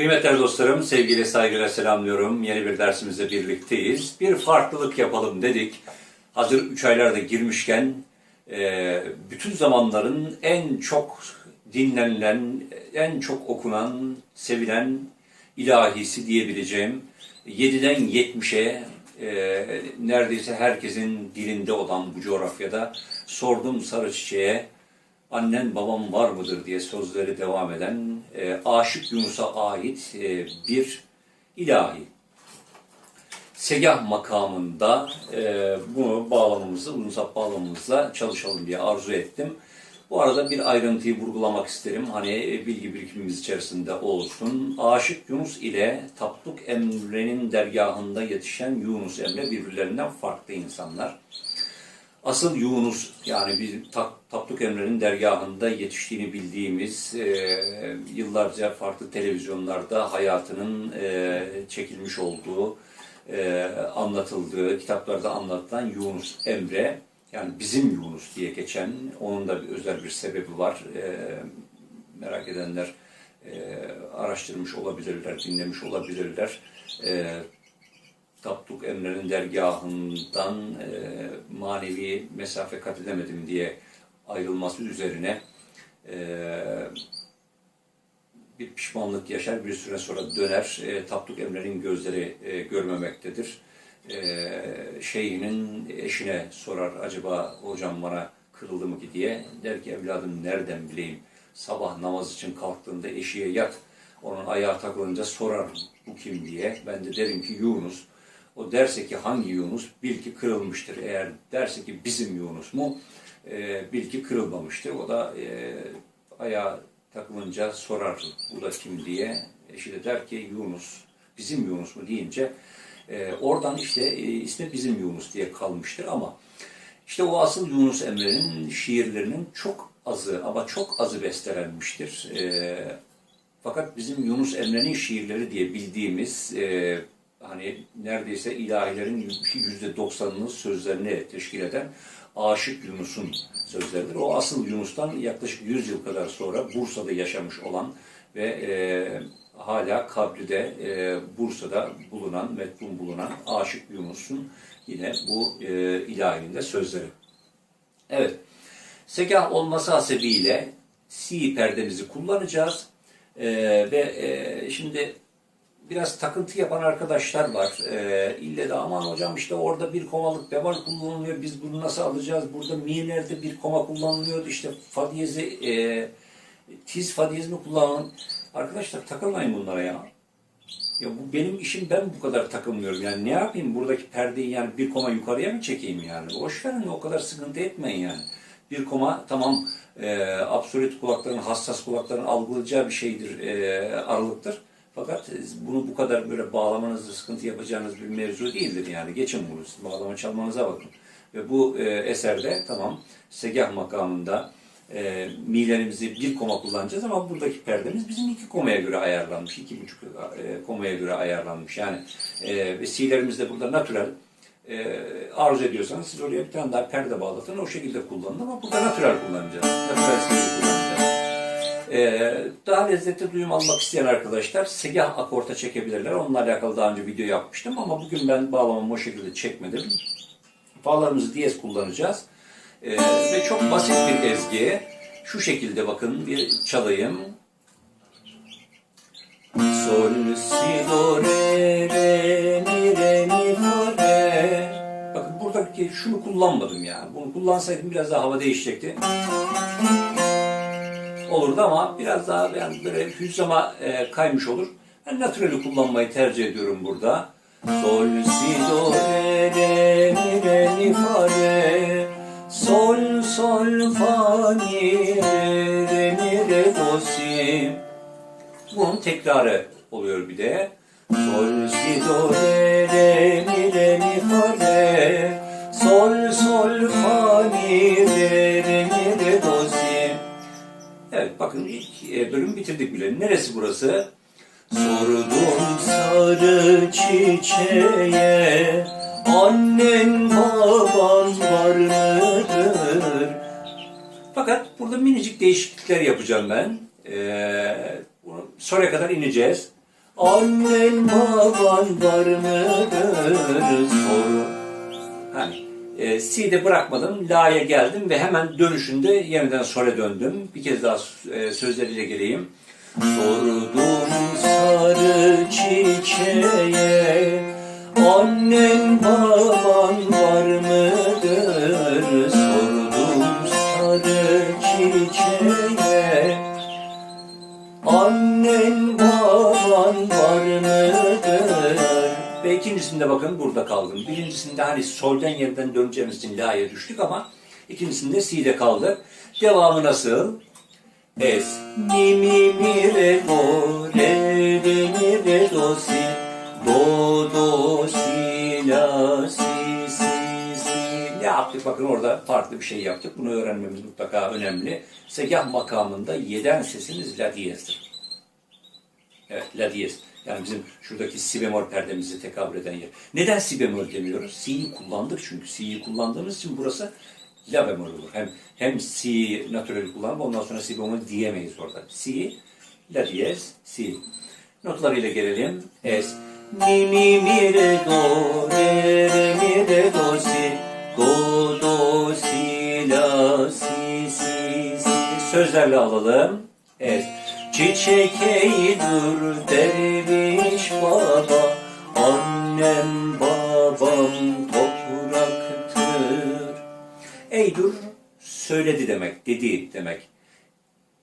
Kıymetli dostlarım, sevgili saygıyla selamlıyorum. Yeni bir dersimizde birlikteyiz. Bir farklılık yapalım dedik. Hazır 3 aylarda girmişken e, bütün zamanların en çok dinlenilen, en çok okunan, sevilen ilahisi diyebileceğim 7'den 70'e e, neredeyse herkesin dilinde olan bu coğrafyada sordum sarı çiçeğe annen babam var mıdır diye sözleri devam eden e, Aşık Yunus'a ait e, bir ilahi. Segah makamında e, bunu bağlamamızı, unsap bağlamamızla çalışalım diye arzu ettim. Bu arada bir ayrıntıyı vurgulamak isterim. Hani e, bilgi birikimimiz içerisinde olsun. Aşık Yunus ile Tapduk Emre'nin dergahında yetişen Yunus Emre birbirlerinden farklı insanlar. Asıl Yunus yani Tak- Tapduk Emre'nin dergahında yetiştiğini bildiğimiz e, yıllarca farklı televizyonlarda hayatının e, çekilmiş olduğu, e, anlatıldığı, kitaplarda anlatılan Yunus Emre yani bizim Yunus diye geçen onun da bir özel bir sebebi var. E, merak edenler e, araştırmış olabilirler, dinlemiş olabilirler. E, Tapduk Emre'nin dergahından e, manevi mesafe kat edemedim diye ayrılması üzerine e, bir pişmanlık yaşar, bir süre sonra döner. E, Tapduk Emre'nin gözleri e, görmemektedir. E, şeyhinin eşine sorar, acaba hocam bana kırıldı mı ki diye. Der ki evladım nereden bileyim, sabah namaz için kalktığında eşiğe yat, onun ayağı takılınca sorar bu kim diye. Ben de derim ki Yunus. O derse ki hangi Yunus? Bil ki kırılmıştır. Eğer derse ki bizim Yunus mu? E, bil ki kırılmamıştır. O da e, ayağa takılınca sorar bu da kim diye. Eşi de der ki Yunus. Bizim Yunus mu deyince e, oradan işte e, ismi bizim Yunus diye kalmıştır ama işte o asıl Yunus Emre'nin şiirlerinin çok azı ama çok azı bestelenmiştir. E, fakat bizim Yunus Emre'nin şiirleri diye bildiğimiz e, hani neredeyse ilahilerin yüzde doksanını sözlerini teşkil eden Aşık Yunus'un sözleridir. O asıl Yunus'tan yaklaşık 100 yıl kadar sonra Bursa'da yaşamış olan ve e, hala kabride e, Bursa'da bulunan, metbun bulunan Aşık Yunus'un yine bu e, ilahinde sözleri. Evet, segah olması hasebiyle si perdemizi kullanacağız. E, ve e, şimdi biraz takıntı yapan arkadaşlar var. Ee, ille de aman hocam işte orada bir komalık bebal kullanılıyor. Biz bunu nasıl alacağız? Burada mi nerede bir koma kullanılıyordu. İşte fa diyezi e, tiz fa diyez mi kullanalım? Arkadaşlar takılmayın bunlara ya. Ya bu benim işim ben bu kadar takılmıyorum. Yani ne yapayım buradaki perdeyi yani bir koma yukarıya mı çekeyim yani? Boş verin o kadar sıkıntı etmeyin yani. Bir koma tamam e, absolut kulakların, hassas kulakların algılayacağı bir şeydir, e, aralıktır. Fakat bunu bu kadar böyle bağlamanızda sıkıntı yapacağınız bir mevzu değildir yani. Geçin bunu, bağlama çalmanıza bakın. Ve bu e, eserde tamam segah makamında e, milerimizi bir koma kullanacağız ama buradaki perdemiz bizim iki komaya göre ayarlanmış. iki buçuk e, komaya göre ayarlanmış. Yani e, silerimiz de burada natürel. E, arzu ediyorsanız siz oraya bir tane daha perde bağlatın. O şekilde kullanın ama burada natürel kullanacağız. Natürel kullanacağız. Ee, daha lezzetli duyum almak isteyen arkadaşlar segah akorta çekebilirler. Onunla alakalı daha önce video yapmıştım ama bugün ben bağlamamı o şekilde çekmedim. Bağlarımızı diyez kullanacağız. Ee, ve çok basit bir ezgi. Şu şekilde bakın bir çalayım. Sol, si, do, re, re, mi, re, mi, fa, re. Bakın buradaki şunu kullanmadım yani. Bunu kullansaydım biraz daha hava değişecekti olurdu ama biraz daha yani böyle hüzzama e, kaymış olur. Ben natüreli kullanmayı tercih ediyorum burada. Sol, si, do, re, re, mi, re, mi, fa, re. Sol, sol, fa, mi, re, re, mi, re, do, si. Bunun tekrarı oluyor bir de. Sol, si, do, re, re, mi, re, mi, fa, re. Sol, sol, fa, mi, re, bakın ilk e, bölümü bitirdik bile. Neresi burası? Sordum sarı çiçeğe Annen baban var mıdır? Fakat burada minicik değişiklikler yapacağım ben. Ee, sonraya kadar ineceğiz. Annen baban var mıdır sor. Hani e, Si'de bırakmadım, La'ya geldim ve hemen dönüşünde yeniden Sol'e döndüm. Bir kez daha e, sözleriyle geleyim. Sordum sarı çiçeğe Annen baban bakın burada kaldım. Birincisinde hani solden yerden döneceğimiz için la'ya düştük ama ikincisinde si'de kaldık. Devamı nasıl? Es, mi, mi, mi, re, do, re, re, mi, re, do, si, do, do, si, la, si, si, si. Ne yaptık? Bakın orada farklı bir şey yaptık. Bunu öğrenmemiz mutlaka önemli. Segah makamında yeden sesimiz la diyezdir. Evet, la diyez. Yani bizim şuradaki si bemol perdemizi tekabül eden yer. Neden si bemol demiyoruz? Si'yi kullandık çünkü. Si'yi kullandığımız için burası la bemol olur. Hem hem si natürel kullanıp ondan sonra si diyemeyiz orada. Si, la diyez, si. Notlarıyla gelelim. Es, mi, mi, mi, re, do, re, re, mi, re, do, si, do, do, si, la, si, si, si. Sözlerle alalım. Es, çiçek eğilir derviş baba, annem babam topraktır. Eydur söyledi demek, dedi demek.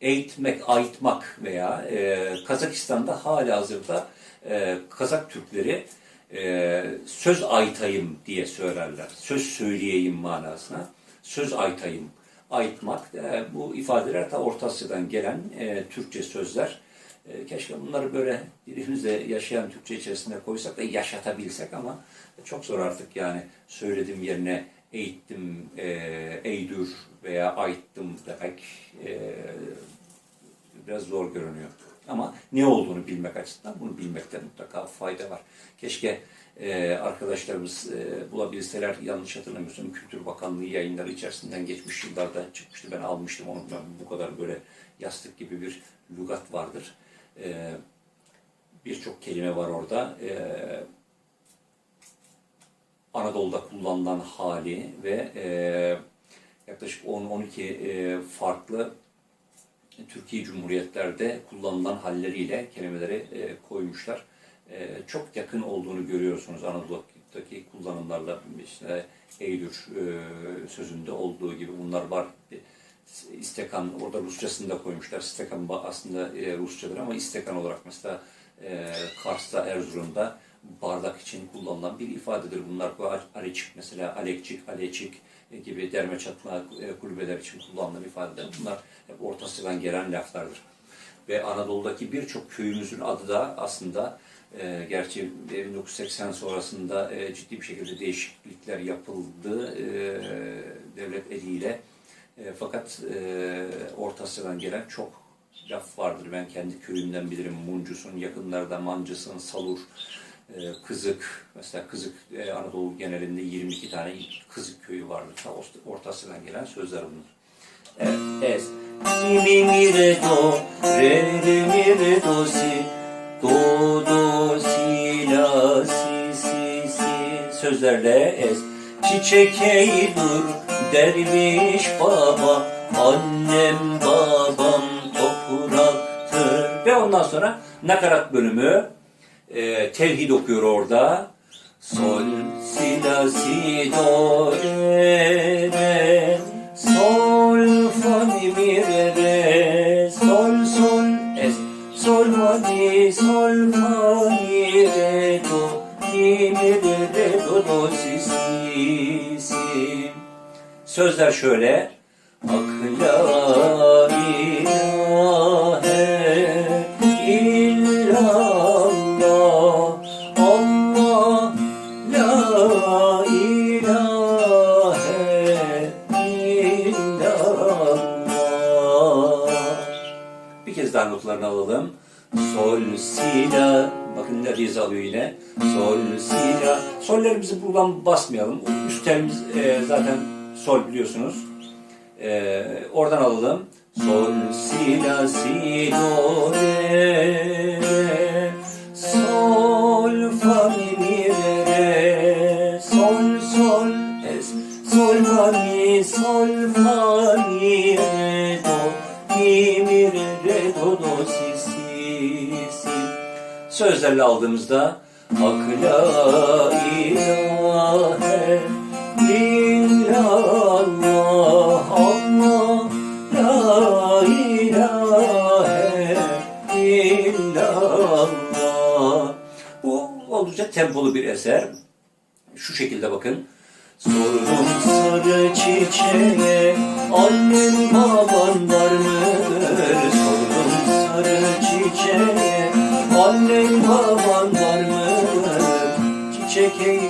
Eğitmek, ayıtmak veya e, Kazakistan'da hala hazırda e, Kazak Türkleri e, söz aytayım diye söylerler. Söz söyleyeyim manasına. Söz aytayım. Ayıtmak. e, bu ifadeler ta Orta gelen e, Türkçe sözler. E, keşke bunları böyle dilimizde yaşayan Türkçe içerisinde koysak da yaşatabilsek ama çok zor artık yani söylediğim yerine eğittim, e, eydür veya ayıttım demek biraz zor görünüyor. Ama ne olduğunu bilmek açısından bunu bilmekte mutlaka fayda var. Keşke e, arkadaşlarımız e, bulabilseler yanlış hatırlamıyorsam Kültür Bakanlığı yayınları içerisinden geçmiş yıllarda çıkmıştı. Ben almıştım onu. Ben bu kadar böyle yastık gibi bir lügat vardır. E, Birçok kelime var orada. E, Anadolu'da kullanılan hali ve e, yaklaşık 10-12 e, farklı Türkiye Cumhuriyetlerde kullanılan halleriyle kelimeleri e, koymuşlar. E, çok yakın olduğunu görüyorsunuz Anadolu'daki kullanımlarla. İşte Eylül e, sözünde olduğu gibi bunlar var. İstekan, orada Rusçasını da koymuşlar. İstekan aslında e, Rusçadır ama istekan olarak mesela e, Kars'ta, Erzurum'da bardak için kullanılan bir ifadedir. Bunlar bu aleçik mesela alekçik, aleçik gibi derme çatma e, kulübeler için kullanılan ifadeler. Bunlar hep Orta gelen laflardır. Ve Anadolu'daki birçok köyümüzün adı da aslında e, gerçi 1980 sonrasında e, ciddi bir şekilde değişiklikler yapıldı e, devlet eliyle. E, fakat e, Orta gelen çok laf vardır. Ben kendi köyümden bilirim. Muncusun, yakınlarda Mancısın, Salur, e, Kızık. Mesela Kızık e, Anadolu genelinde 22 tane Kızık köyü vardır. Ta Orta- Orta Asya'dan gelen sözler bunlar. Evet, es. Mi mi re do, re re mi re do si, do do si la si si si. Sözlerle es. Çiçek eğilir derviş baba, annem babam topraktır. Ve ondan sonra nakarat bölümü e, tevhid okuyor orada. Sol, si, la, si, do, re, re, sol, fa, mi, mi, re, re, sol, sol, es, sol, fa, mi, sol, fa, mi, re, do, mi, mi, re, re, do, do, si, si, si. Sözler şöyle. Hak notlarını alalım. Sol, si, la. Bakın ne diyez alıyor yine. Sol, si, la. Sollerimizi buradan basmayalım. Üst telimiz e, zaten sol biliyorsunuz. E, oradan alalım. Sol, si, la, si, do, re. Sözlerle aldığımızda Hak la ilahe illallah Allah la ilahe illallah Bu oldukça tempolu bir eser. Şu şekilde bakın. Sordum sarı çiçeğe Annem baban var mı? Sordum sarı çiçeğe Annem baban var mı? Çiçek eylül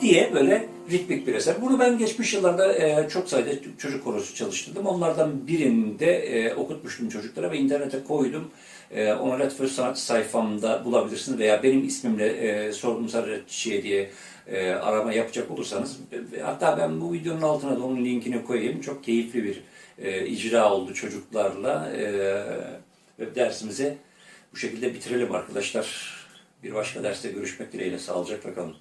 diye böyle ritmik bir eser. Bunu ben geçmiş yıllarda e, çok sayıda çocuk korosu çalıştırdım. Onlardan birinde e, okutmuştum çocuklara ve internete koydum. E, onu Redford Sanat sayfamda bulabilirsiniz veya benim ismimle e, Sordum Sarı diye e, arama yapacak olursanız e, hatta ben bu videonun altına da onun linkini koyayım. Çok keyifli bir e, icra oldu çocuklarla e, ve dersimizi bu şekilde bitirelim arkadaşlar. Bir başka derste görüşmek dileğiyle. Sağlıcakla kalın.